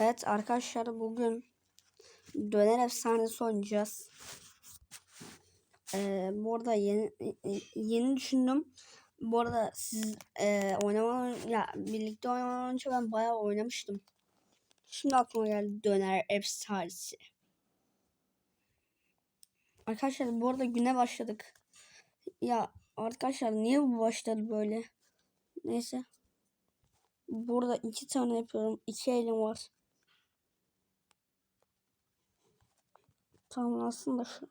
Evet arkadaşlar bugün döner efsanesi oynayacağız. Ee, bu arada yeni yeni düşündüm. Bu arada siz e, oynamadan ya birlikte oynamadan önce ben bayağı oynamıştım. Şimdi aklıma geldi döner efsanesi. Arkadaşlar bu arada güne başladık. Ya arkadaşlar niye bu başladı böyle? Neyse. Burada iki tane yapıyorum. İki elim var. Tamam aslında şu.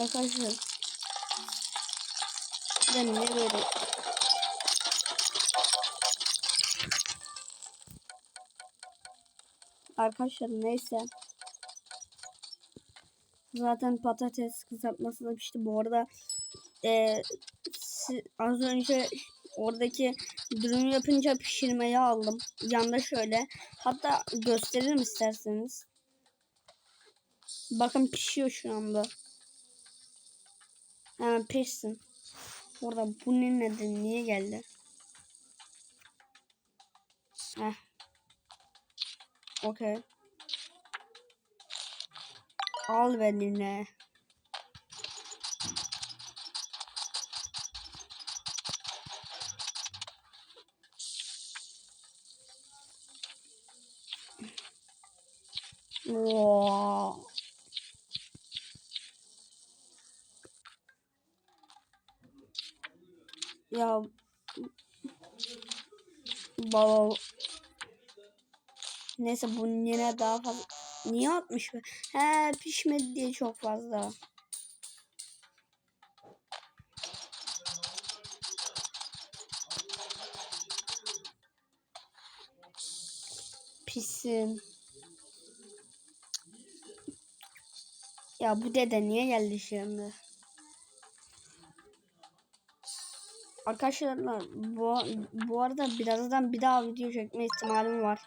Arkadaşlar. Ne böyle Arkadaşlar neyse. Zaten patates kızartması da pişti. Bu arada e, az önce oradaki dürüm yapınca pişirmeyi aldım. Yanda şöyle. Hatta gösteririm isterseniz. Bakın pişiyor şu anda. Hemen pişsin. Orada bu ne nedir? Niye geldi? Heh. Okey. Al benimle. Wow. Ya baba Neyse bu yine daha fazla Niye atmış be? He pişmedi diye çok fazla. Pisin. Ya bu dede niye geldi şimdi? Arkadaşlar bu, bu arada birazdan bir daha video çekme ihtimalim var.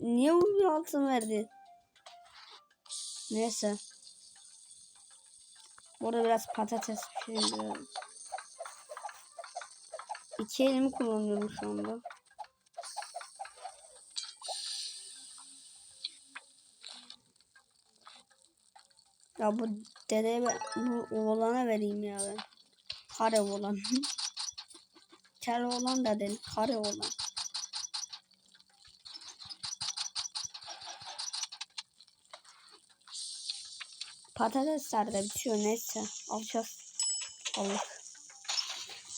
niye bu altın verdi? Neyse. Burada biraz patates pişiriyorum. İki elimi kullanıyorum şu anda. Ya bu dedeye bu oğlana vereyim ya ben. Kare oğlan. Kel oğlan da değil. Kare oğlan. Patatesler de bitiyor neyse alacağız. Aldık.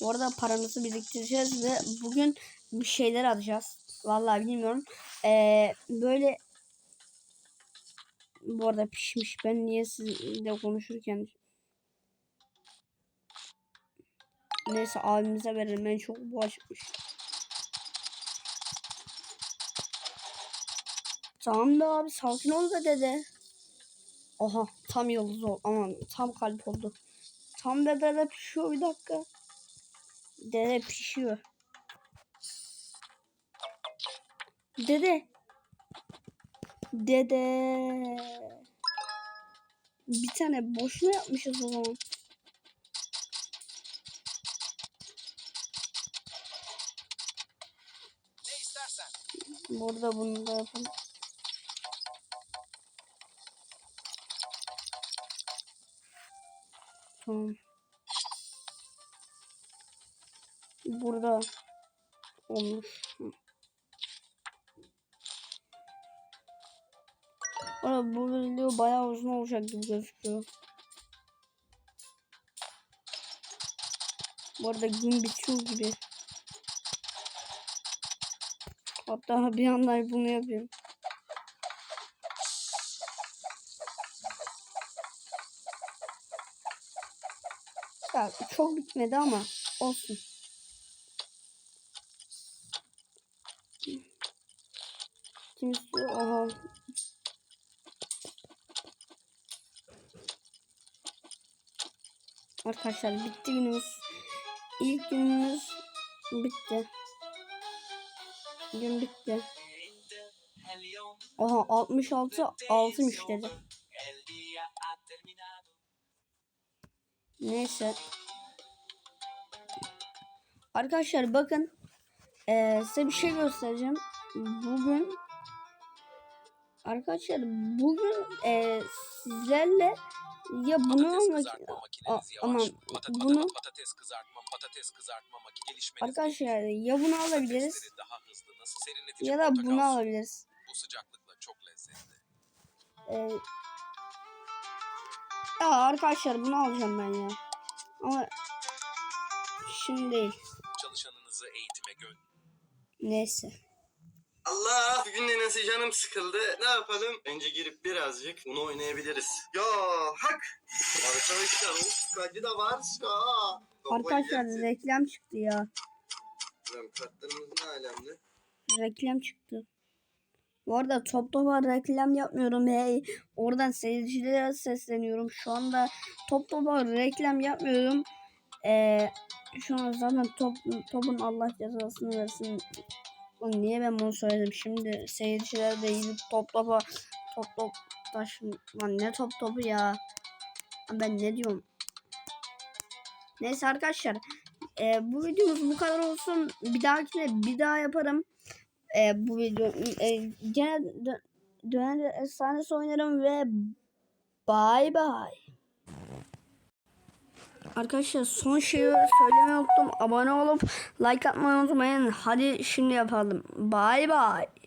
Bu arada paramızı biriktireceğiz ve bugün bir şeyler alacağız. Vallahi bilmiyorum. Ee, böyle bu arada pişmiş. Ben niye sizle konuşurken Neyse abimize verelim. Ben çok bu açmış. Tamam da abi sakin ol da dede. Aha tam yıldız oldu. Aman tam kalp oldu. Tam dede pişiyor bir dakika. Dede pişiyor. Dede. Dede. Bir tane boşuna yapmışız o zaman. Burada bunu da yapalım. Tamam. Burada olmuş. Ama bu video bayağı uzun olacak gibi gözüküyor. Bu arada gün bitiyor gibi. Hatta bir yandan bunu yapıyorum. Ya çok bitmedi ama olsun. İstiyor? Aha. Arkadaşlar bitti günümüz. İlk günümüz bitti. Gün bitti. Aha 66 6'mış dedi. Neyse. Arkadaşlar bakın. Ee, size bir şey göstereceğim. Bugün Arkadaşlar bugün e, sizlerle ya bunu almak aman bunu patates kızartma, patates kızartma maki gelişmeniz arkadaşlar ya bunu alabiliriz daha hızlı, nasıl serinletici ya da portakal bunu suyu. alabiliriz. Bu sıcaklıkla çok lezzetli. Ee, ya arkadaşlar bunu alacağım ben ya. Ama şimdi değil. Çalışanınızı eğitime gö Neyse. Allah bugün de nasıl canım sıkıldı. Ne yapalım? Önce girip birazcık bunu oynayabiliriz. Ya hak. Arkadaşlar o sıkacı da var. Aa, Arkadaşlar reklam çıktı ya. Lan Kartlarımız ne alemde? Reklam çıktı. Bu arada top topa reklam yapmıyorum. Hey, oradan seyircilere sesleniyorum. Şu anda top topa reklam yapmıyorum. Ee, şu an zaten top, topun Allah cezasını versin. Lan niye ben bunu söyledim? Şimdi seyirciler de gidip top topa top top taş lan ne top topu ya. Ben ne diyorum? Neyse arkadaşlar. e, bu videomuz bu kadar olsun. Bir dahakine bir daha yaparım. E, bu video e, gene dö- dönen efsanesi oynarım ve bye bye. Arkadaşlar son şeyi söylemeyi unuttum. Abone olup like atmayı unutmayın. Hadi şimdi yapalım. Bye bye.